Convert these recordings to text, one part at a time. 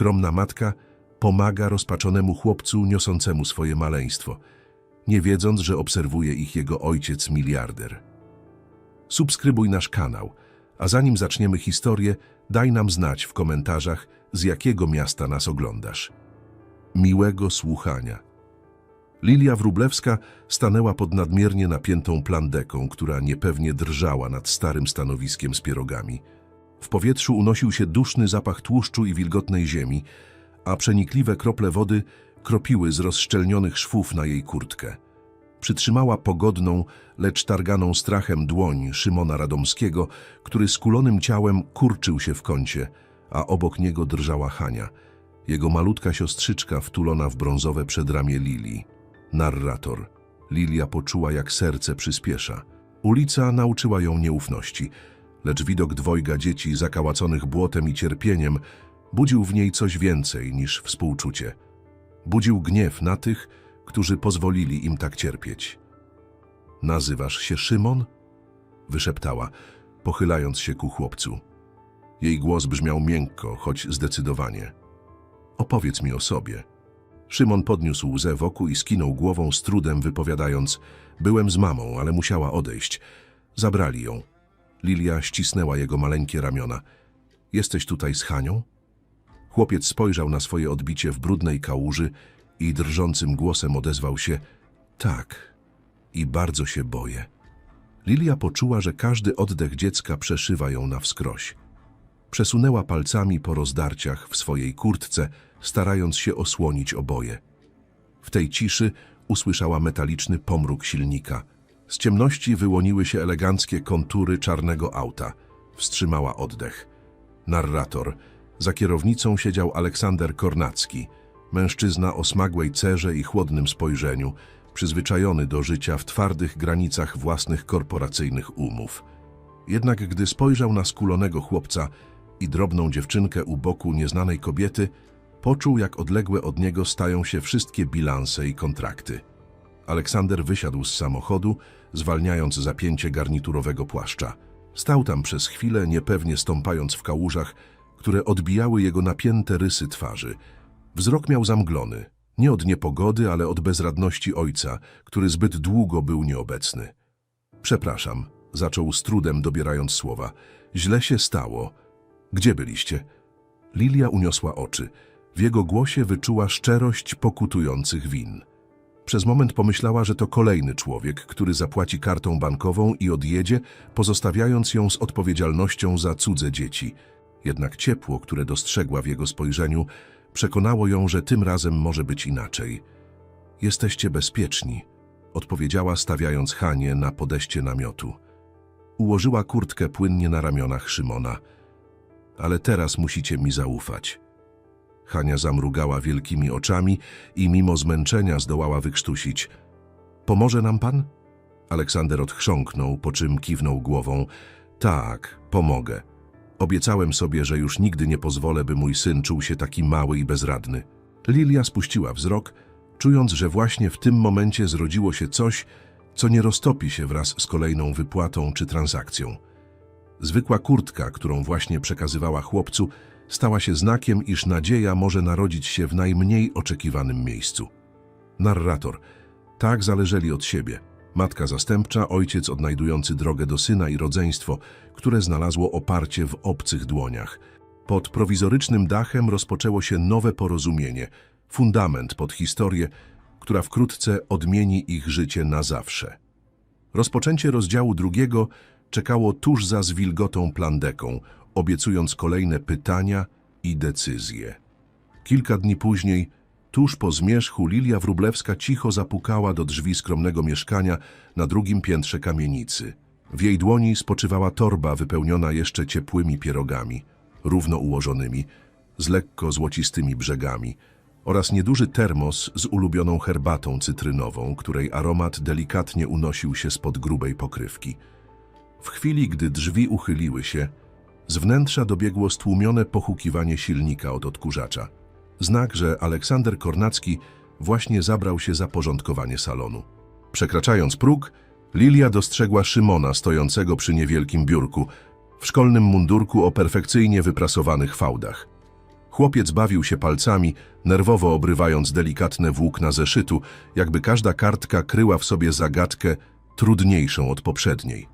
Skromna matka pomaga rozpaczonemu chłopcu niosącemu swoje maleństwo, nie wiedząc, że obserwuje ich jego ojciec miliarder. Subskrybuj nasz kanał, a zanim zaczniemy historię, daj nam znać w komentarzach, z jakiego miasta nas oglądasz. Miłego słuchania. Lilia Wróblewska stanęła pod nadmiernie napiętą plandeką, która niepewnie drżała nad starym stanowiskiem z pierogami. W powietrzu unosił się duszny zapach tłuszczu i wilgotnej ziemi, a przenikliwe krople wody kropiły z rozszczelnionych szwów na jej kurtkę. Przytrzymała pogodną, lecz targaną strachem dłoń Szymona Radomskiego, który skulonym ciałem kurczył się w kącie, a obok niego drżała Hania, jego malutka siostrzyczka wtulona w brązowe przedramię Lilii. Narrator. Lilia poczuła, jak serce przyspiesza. Ulica nauczyła ją nieufności, lecz widok dwojga dzieci zakałaconych błotem i cierpieniem budził w niej coś więcej niż współczucie. Budził gniew na tych, którzy pozwolili im tak cierpieć. Nazywasz się Szymon? Wyszeptała, pochylając się ku chłopcu. Jej głos brzmiał miękko, choć zdecydowanie. Opowiedz mi o sobie. Szymon podniósł łzę wokół i skinął głową z trudem, wypowiadając: Byłem z mamą, ale musiała odejść. Zabrali ją. Lilia ścisnęła jego maleńkie ramiona. Jesteś tutaj z Hanią? Chłopiec spojrzał na swoje odbicie w brudnej kałuży i drżącym głosem odezwał się: Tak, i bardzo się boję. Lilia poczuła, że każdy oddech dziecka przeszywa ją na wskroś. Przesunęła palcami po rozdarciach w swojej kurtce, starając się osłonić oboje. W tej ciszy usłyszała metaliczny pomruk silnika. Z ciemności wyłoniły się eleganckie kontury czarnego auta. Wstrzymała oddech. Narrator. Za kierownicą siedział Aleksander Kornacki, mężczyzna o smagłej cerze i chłodnym spojrzeniu, przyzwyczajony do życia w twardych granicach własnych korporacyjnych umów. Jednak gdy spojrzał na skulonego chłopca i drobną dziewczynkę u boku nieznanej kobiety, poczuł, jak odległe od niego stają się wszystkie bilanse i kontrakty. Aleksander wysiadł z samochodu, zwalniając zapięcie garniturowego płaszcza. Stał tam przez chwilę, niepewnie stąpając w kałużach, które odbijały jego napięte rysy twarzy. Wzrok miał zamglony, nie od niepogody, ale od bezradności ojca, który zbyt długo był nieobecny. Przepraszam, zaczął z trudem dobierając słowa. Źle się stało. Gdzie byliście? Lilia uniosła oczy. W jego głosie wyczuła szczerość pokutujących win. Przez moment pomyślała, że to kolejny człowiek, który zapłaci kartą bankową i odjedzie, pozostawiając ją z odpowiedzialnością za cudze dzieci. Jednak ciepło, które dostrzegła w jego spojrzeniu, przekonało ją, że tym razem może być inaczej. Jesteście bezpieczni, odpowiedziała stawiając Hanie na podejście namiotu. Ułożyła kurtkę płynnie na ramionach Szymona. Ale teraz musicie mi zaufać. Hania zamrugała wielkimi oczami i mimo zmęczenia zdołała wykrztusić. Pomoże nam pan? Aleksander odchrząknął, po czym kiwnął głową. Tak, pomogę. Obiecałem sobie, że już nigdy nie pozwolę, by mój syn czuł się taki mały i bezradny. Lilia spuściła wzrok, czując, że właśnie w tym momencie zrodziło się coś, co nie roztopi się wraz z kolejną wypłatą czy transakcją. Zwykła kurtka, którą właśnie przekazywała chłopcu, stała się znakiem, iż nadzieja może narodzić się w najmniej oczekiwanym miejscu. Narrator. Tak zależeli od siebie. Matka zastępcza, ojciec odnajdujący drogę do syna i rodzeństwo, które znalazło oparcie w obcych dłoniach. Pod prowizorycznym dachem rozpoczęło się nowe porozumienie, fundament pod historię, która wkrótce odmieni ich życie na zawsze. Rozpoczęcie rozdziału drugiego czekało tuż za zwilgotą plandeką, obiecując kolejne pytania i decyzje. Kilka dni później, tuż po zmierzchu, Lilia Wróblewska cicho zapukała do drzwi skromnego mieszkania na drugim piętrze kamienicy. W jej dłoni spoczywała torba wypełniona jeszcze ciepłymi pierogami, równo ułożonymi, z lekko złocistymi brzegami oraz nieduży termos z ulubioną herbatą cytrynową, której aromat delikatnie unosił się spod grubej pokrywki. W chwili, gdy drzwi uchyliły się, z wnętrza dobiegło stłumione pochukiwanie silnika od odkurzacza. Znak, że Aleksander Kornacki właśnie zabrał się za porządkowanie salonu. Przekraczając próg, Lilia dostrzegła Szymona stojącego przy niewielkim biurku, w szkolnym mundurku o perfekcyjnie wyprasowanych fałdach. Chłopiec bawił się palcami, nerwowo obrywając delikatne włókna zeszytu, jakby każda kartka kryła w sobie zagadkę trudniejszą od poprzedniej.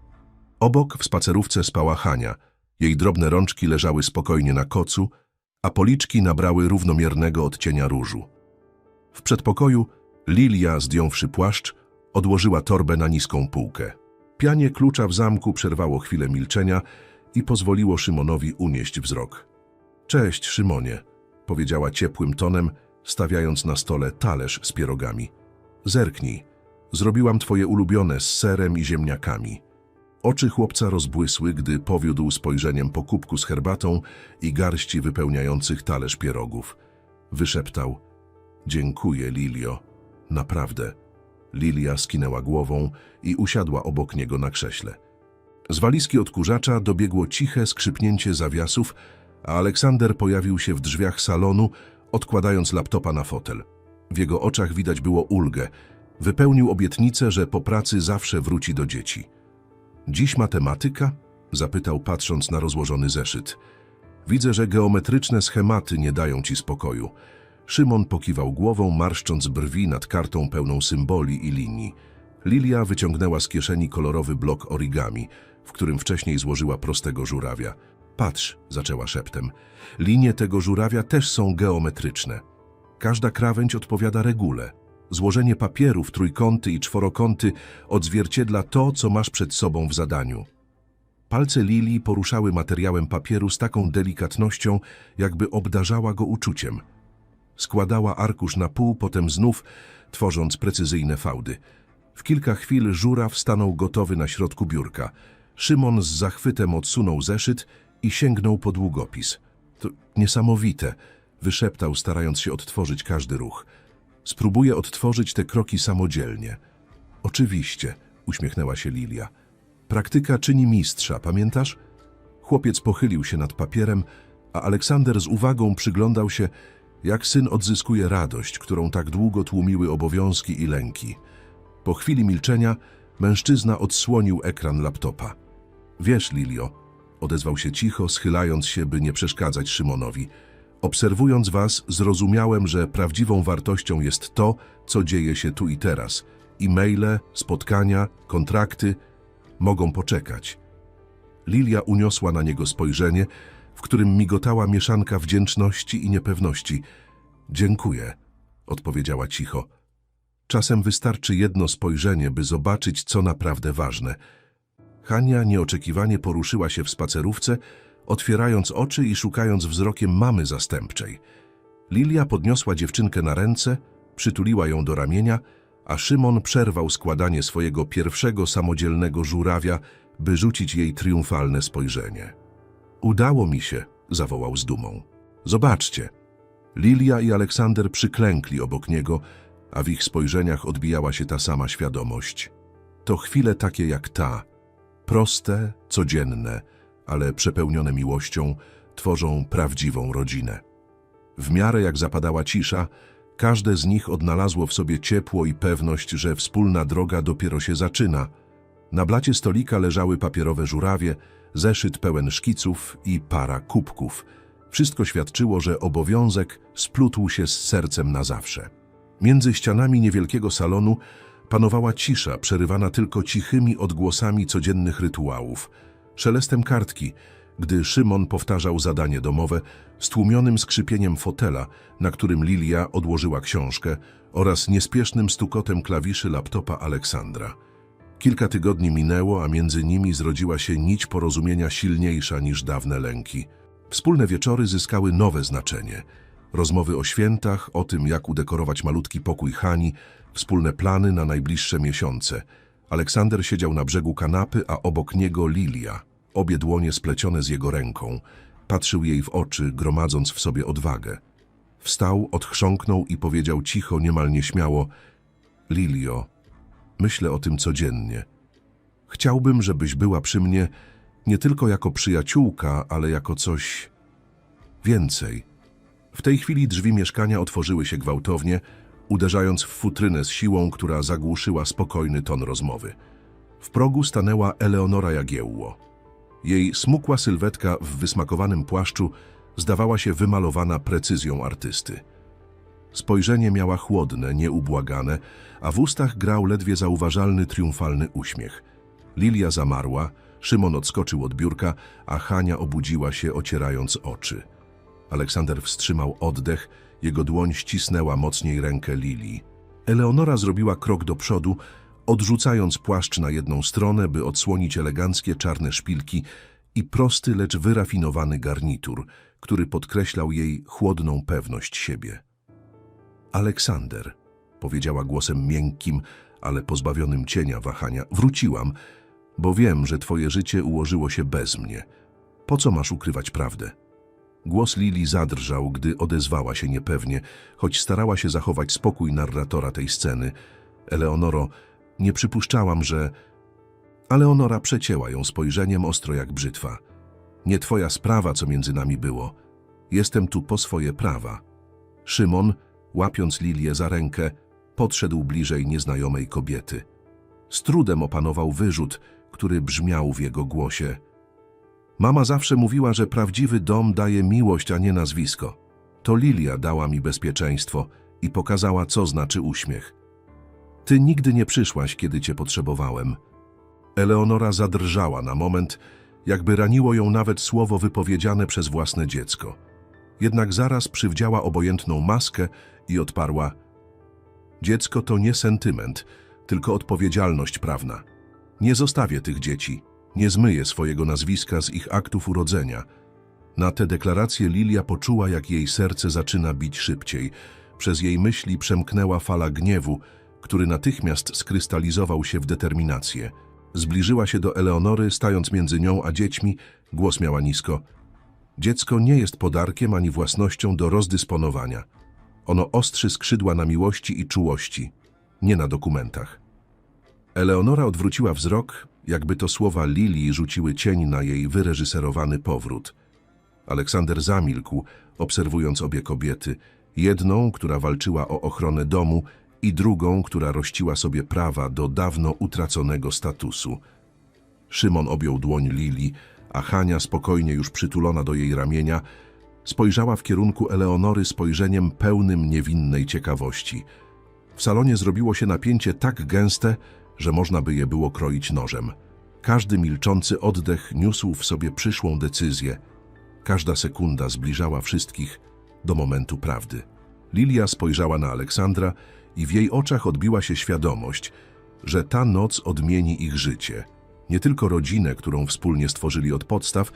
Obok w spacerówce spała Hania. Jej drobne rączki leżały spokojnie na kocu, a policzki nabrały równomiernego odcienia różu. W przedpokoju Lilia, zdjąwszy płaszcz, odłożyła torbę na niską półkę. Pianie klucza w zamku przerwało chwilę milczenia i pozwoliło Szymonowi unieść wzrok. Cześć, Szymonie, powiedziała ciepłym tonem, stawiając na stole talerz z pierogami. Zerknij, zrobiłam twoje ulubione z serem i ziemniakami. Oczy chłopca rozbłysły, gdy powiódł spojrzeniem po kubku z herbatą i garści wypełniających talerz pierogów. Wyszeptał: Dziękuję, Lilio. Naprawdę. Lilia skinęła głową i usiadła obok niego na krześle. Z walizki odkurzacza dobiegło ciche skrzypnięcie zawiasów, a Aleksander pojawił się w drzwiach salonu, odkładając laptopa na fotel. W jego oczach widać było ulgę. Wypełnił obietnicę, że po pracy zawsze wróci do dzieci. Dziś matematyka? Zapytał, patrząc na rozłożony zeszyt. Widzę, że geometryczne schematy nie dają ci spokoju. Szymon pokiwał głową, marszcząc brwi nad kartą pełną symboli i linii. Lilia wyciągnęła z kieszeni kolorowy blok origami, w którym wcześniej złożyła prostego żurawia. Patrz, zaczęła szeptem. Linie tego żurawia też są geometryczne. Każda krawędź odpowiada regule. Złożenie papierów, trójkąty i czworokąty odzwierciedla to, co masz przed sobą w zadaniu. Palce Lili poruszały materiałem papieru z taką delikatnością, jakby obdarzała go uczuciem. Składała arkusz na pół, potem znów, tworząc precyzyjne fałdy. W kilka chwil żuraw stanął gotowy na środku biurka. Szymon z zachwytem odsunął zeszyt i sięgnął po długopis. To niesamowite, wyszeptał, starając się odtworzyć każdy ruch. Spróbuję odtworzyć te kroki samodzielnie. Oczywiście, uśmiechnęła się Lilia. Praktyka czyni mistrza, pamiętasz? Chłopiec pochylił się nad papierem, a Aleksander z uwagą przyglądał się, jak syn odzyskuje radość, którą tak długo tłumiły obowiązki i lęki. Po chwili milczenia mężczyzna odsłonił ekran laptopa. Wiesz, Lilio, odezwał się cicho, schylając się, by nie przeszkadzać Szymonowi. Obserwując was, zrozumiałem, że prawdziwą wartością jest to, co dzieje się tu i teraz. E-maile, spotkania, kontrakty mogą poczekać. Lilia uniosła na niego spojrzenie, w którym migotała mieszanka wdzięczności i niepewności. Dziękuję, odpowiedziała cicho. Czasem wystarczy jedno spojrzenie, by zobaczyć, co naprawdę ważne. Hania nieoczekiwanie poruszyła się w spacerówce, otwierając oczy i szukając wzrokiem mamy zastępczej. Lilia podniosła dziewczynkę na ręce, przytuliła ją do ramienia, a Szymon przerwał składanie swojego pierwszego samodzielnego żurawia, by rzucić jej triumfalne spojrzenie. Udało mi się, zawołał z dumą. Zobaczcie. Lilia i Aleksander przyklękli obok niego, a w ich spojrzeniach odbijała się ta sama świadomość. To chwile takie jak ta, proste, codzienne, ale przepełnione miłością, tworzą prawdziwą rodzinę. W miarę jak zapadała cisza, każde z nich odnalazło w sobie ciepło i pewność, że wspólna droga dopiero się zaczyna. Na blacie stolika leżały papierowe żurawie, zeszyt pełen szkiców i para kubków. Wszystko świadczyło, że obowiązek splótł się z sercem na zawsze. Między ścianami niewielkiego salonu panowała cisza, przerywana tylko cichymi odgłosami codziennych rytuałów, szelestem kartki, gdy Szymon powtarzał zadanie domowe, stłumionym skrzypieniem fotela, na którym Lilia odłożyła książkę, oraz niespiesznym stukotem klawiszy laptopa Aleksandra. Kilka tygodni minęło, a między nimi zrodziła się nić porozumienia silniejsza niż dawne lęki. Wspólne wieczory zyskały nowe znaczenie. Rozmowy o świętach, o tym, jak udekorować malutki pokój Hani, wspólne plany na najbliższe miesiące. Aleksander siedział na brzegu kanapy, a obok niego Lilia, obie dłonie splecione z jego ręką. Patrzył jej w oczy, gromadząc w sobie odwagę. Wstał, odchrząknął i powiedział cicho, niemal nieśmiało – Lilio, myślę o tym codziennie. Chciałbym, żebyś była przy mnie nie tylko jako przyjaciółka, ale jako coś więcej. W tej chwili drzwi mieszkania otworzyły się gwałtownie, uderzając w futrynę z siłą, która zagłuszyła spokojny ton rozmowy. W progu stanęła Eleonora Jagiełło. Jej smukła sylwetka w wysmakowanym płaszczu zdawała się wymalowana precyzją artysty. Spojrzenie miała chłodne, nieubłagane, a w ustach grał ledwie zauważalny, triumfalny uśmiech. Lilia zamarła, Szymon odskoczył od biurka, a Hania obudziła się, ocierając oczy. Aleksander wstrzymał oddech, jego dłoń ścisnęła mocniej rękę Lilii. Eleonora zrobiła krok do przodu, odrzucając płaszcz na jedną stronę, by odsłonić eleganckie czarne szpilki i prosty, lecz wyrafinowany garnitur, który podkreślał jej chłodną pewność siebie. Aleksander, powiedziała głosem miękkim, ale pozbawionym cienia wahania, wróciłam, bo wiem, że twoje życie ułożyło się bez mnie. Po co masz ukrywać prawdę? Głos Lili zadrżał, gdy odezwała się niepewnie, choć starała się zachować spokój narratora tej sceny. Eleonoro, nie przypuszczałam, że... Eleonora przecięła ją spojrzeniem ostro jak brzytwa. Nie twoja sprawa, co między nami było. Jestem tu po swoje prawa. Szymon, łapiąc Lilię za rękę, podszedł bliżej nieznajomej kobiety. Z trudem opanował wyrzut, który brzmiał w jego głosie. Mama zawsze mówiła, że prawdziwy dom daje miłość, a nie nazwisko. To Lilia dała mi bezpieczeństwo i pokazała, co znaczy uśmiech. Ty nigdy nie przyszłaś, kiedy cię potrzebowałem. Eleonora zadrżała na moment, jakby raniło ją nawet słowo wypowiedziane przez własne dziecko. Jednak zaraz przywdziała obojętną maskę i odparła: Dziecko to nie sentyment, tylko odpowiedzialność prawna. Nie zostawię tych dzieci, nie zmyję swojego nazwiska z ich aktów urodzenia. Na tę deklarację Lilia poczuła, jak jej serce zaczyna bić szybciej. Przez jej myśli przemknęła fala gniewu, który natychmiast skrystalizował się w determinację. Zbliżyła się do Eleonory, stając między nią a dziećmi, głos miała nisko. Dziecko nie jest podarkiem ani własnością do rozdysponowania. Ono ostrzy skrzydła na miłości i czułości, nie na dokumentach. Eleonora odwróciła wzrok, jakby to słowa Lilii rzuciły cień na jej wyreżyserowany powrót. Aleksander zamilkł, obserwując obie kobiety, jedną, która walczyła o ochronę domu i drugą, która rościła sobie prawa do dawno utraconego statusu. Szymon objął dłoń Lili, a Hania, spokojnie już przytulona do jej ramienia, spojrzała w kierunku Eleonory spojrzeniem pełnym niewinnej ciekawości. W salonie zrobiło się napięcie tak gęste, że można by je było kroić nożem. Każdy milczący oddech niósł w sobie przyszłą decyzję. Każda sekunda zbliżała wszystkich do momentu prawdy. Lilia spojrzała na Aleksandra i w jej oczach odbiła się świadomość, że ta noc odmieni ich życie. Nie tylko rodzinę, którą wspólnie stworzyli od podstaw,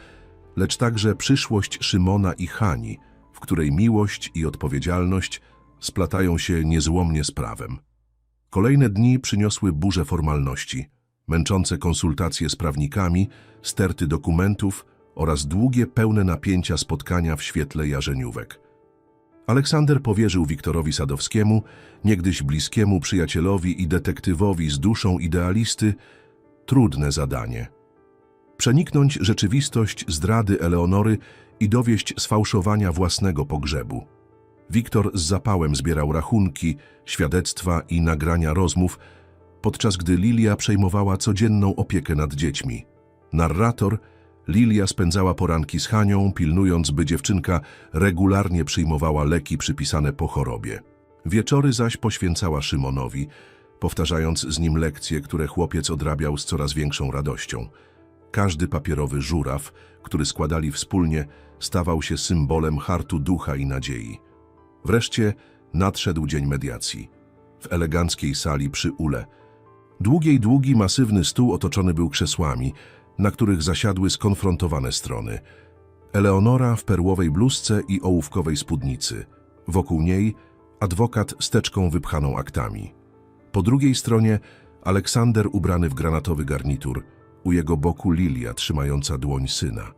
lecz także przyszłość Szymona i Hani, w której miłość i odpowiedzialność splatają się niezłomnie z prawem. Kolejne dni przyniosły burzę formalności, męczące konsultacje z prawnikami, sterty dokumentów oraz długie, pełne napięcia spotkania w świetle jarzeniówek. Aleksander powierzył Wiktorowi Sadowskiemu, niegdyś bliskiemu przyjacielowi i detektywowi z duszą idealisty, trudne zadanie. Przeniknąć rzeczywistość zdrady Eleonory i dowieść sfałszowania własnego pogrzebu. Wiktor z zapałem zbierał rachunki, świadectwa i nagrania rozmów, podczas gdy Lilia przejmowała codzienną opiekę nad dziećmi. Narrator Lilia spędzała poranki z Hanią, pilnując, by dziewczynka regularnie przyjmowała leki przypisane po chorobie. Wieczory zaś poświęcała Szymonowi, powtarzając z nim lekcje, które chłopiec odrabiał z coraz większą radością. Każdy papierowy żuraw, który składali wspólnie, stawał się symbolem hartu ducha i nadziei. Wreszcie nadszedł dzień mediacji. W eleganckiej sali przy ule. Długiej, długi, masywny stół otoczony był krzesłami, na których zasiadły skonfrontowane strony. Eleonora w perłowej bluzce i ołówkowej spódnicy. Wokół niej adwokat z teczką wypchaną aktami. Po drugiej stronie Aleksander ubrany w granatowy garnitur, u jego boku Lilia trzymająca dłoń syna.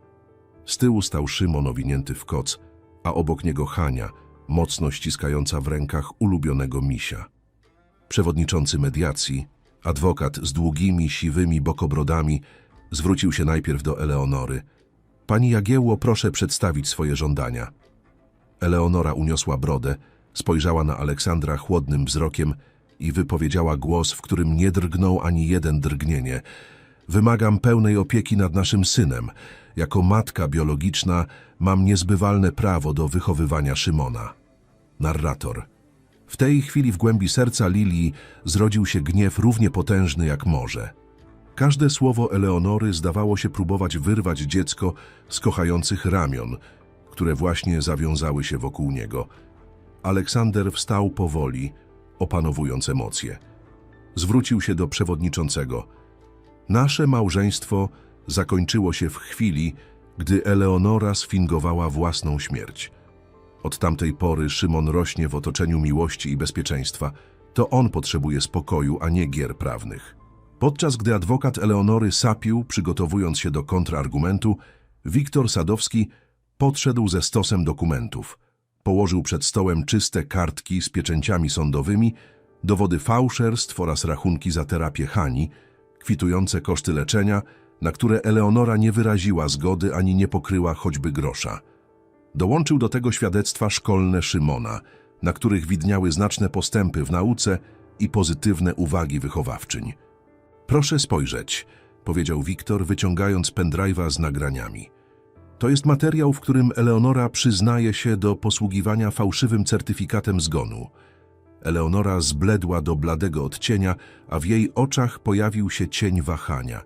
Z tyłu stał Szymon owinięty w koc, a obok niego Hania, mocno ściskająca w rękach ulubionego misia. Przewodniczący mediacji, adwokat z długimi, siwymi bokobrodami, zwrócił się najpierw do Eleonory. Pani Jagiełło, proszę przedstawić swoje żądania. Eleonora uniosła brodę, spojrzała na Aleksandra chłodnym wzrokiem i wypowiedziała głos, w którym nie drgnął ani jeden drgnienie. Wymagam pełnej opieki nad naszym synem. Jako matka biologiczna mam niezbywalne prawo do wychowywania Szymona. Narrator. W tej chwili w głębi serca Lilii zrodził się gniew równie potężny jak morze. Każde słowo Eleonory zdawało się próbować wyrwać dziecko z kochających ramion, które właśnie zawiązały się wokół niego. Aleksander wstał powoli, opanowując emocje. Zwrócił się do przewodniczącego. Nasze małżeństwo zakończyło się w chwili, gdy Eleonora sfingowała własną śmierć. Od tamtej pory Szymon rośnie w otoczeniu miłości i bezpieczeństwa. To on potrzebuje spokoju, a nie gier prawnych. Podczas gdy adwokat Eleonory sapił, przygotowując się do kontrargumentu, Wiktor Sadowski podszedł ze stosem dokumentów. Położył przed stołem czyste kartki z pieczęciami sądowymi, dowody fałszerstw oraz rachunki za terapię Hani, kwitujące koszty leczenia, na które Eleonora nie wyraziła zgody ani nie pokryła choćby grosza. Dołączył do tego świadectwa szkolne Szymona, na których widniały znaczne postępy w nauce i pozytywne uwagi wychowawczyń. Proszę spojrzeć, powiedział Wiktor, wyciągając pendrive'a z nagraniami. To jest materiał, w którym Eleonora przyznaje się do posługiwania fałszywym certyfikatem zgonu. Eleonora zbledła do bladego odcienia, a w jej oczach pojawił się cień wahania.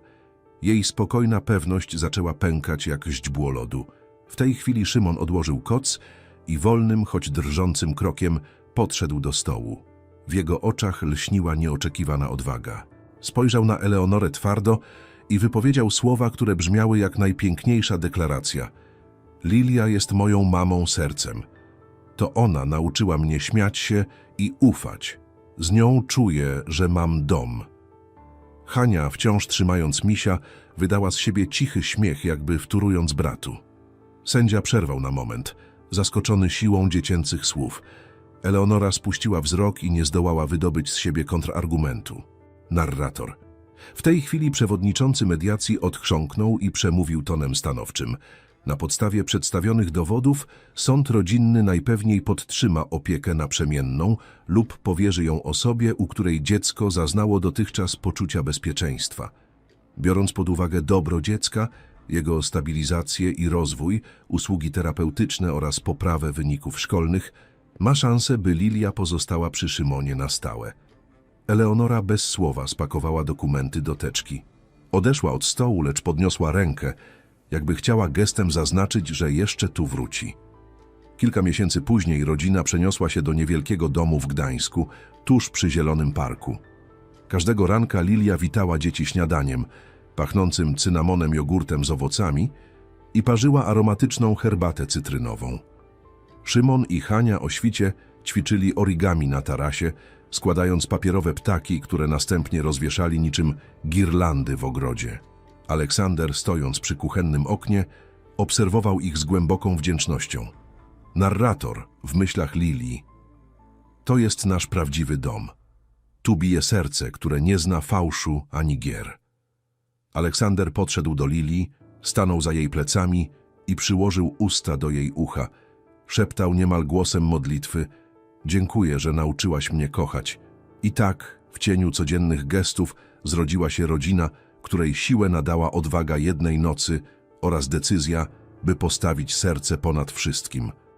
Jej spokojna pewność zaczęła pękać jak źdźbło lodu. W tej chwili Szymon odłożył koc i wolnym, choć drżącym krokiem podszedł do stołu. W jego oczach lśniła nieoczekiwana odwaga. Spojrzał na Eleonorę twardo i wypowiedział słowa, które brzmiały jak najpiękniejsza deklaracja. Lilia jest moją mamą sercem. To ona nauczyła mnie śmiać się i ufać. Z nią czuję, że mam dom. Hania, wciąż trzymając misia, wydała z siebie cichy śmiech, jakby wtórując bratu. Sędzia przerwał na moment, zaskoczony siłą dziecięcych słów. Eleonora spuściła wzrok i nie zdołała wydobyć z siebie kontrargumentu. Narrator. W tej chwili przewodniczący mediacji odchrząknął i przemówił tonem stanowczym. Na podstawie przedstawionych dowodów sąd rodzinny najpewniej podtrzyma opiekę naprzemienną lub powierzy ją osobie, u której dziecko zaznało dotychczas poczucia bezpieczeństwa. Biorąc pod uwagę dobro dziecka, jego stabilizację i rozwój, usługi terapeutyczne oraz poprawę wyników szkolnych, ma szansę, by Lilia pozostała przy Szymonie na stałe. Eleonora bez słowa spakowała dokumenty do teczki. Odeszła od stołu, lecz podniosła rękę, jakby chciała gestem zaznaczyć, że jeszcze tu wróci. Kilka miesięcy później rodzina przeniosła się do niewielkiego domu w Gdańsku, tuż przy Zielonym Parku. Każdego ranka Lilia witała dzieci śniadaniem, pachnącym cynamonem jogurtem z owocami i parzyła aromatyczną herbatę cytrynową. Szymon i Hania o świcie ćwiczyli origami na tarasie, składając papierowe ptaki, które następnie rozwieszali niczym girlandy w ogrodzie. Aleksander, stojąc przy kuchennym oknie, obserwował ich z głęboką wdzięcznością. Narrator w myślach Lilii. To jest nasz prawdziwy dom. Tu bije serce, które nie zna fałszu ani gier. Aleksander podszedł do Lilii, stanął za jej plecami i przyłożył usta do jej ucha. Szeptał niemal głosem modlitwy – Dziękuję, że nauczyłaś mnie kochać. I tak, w cieniu codziennych gestów, zrodziła się rodzina, której siłę nadała odwaga jednej nocy oraz decyzja, by postawić serce ponad wszystkim –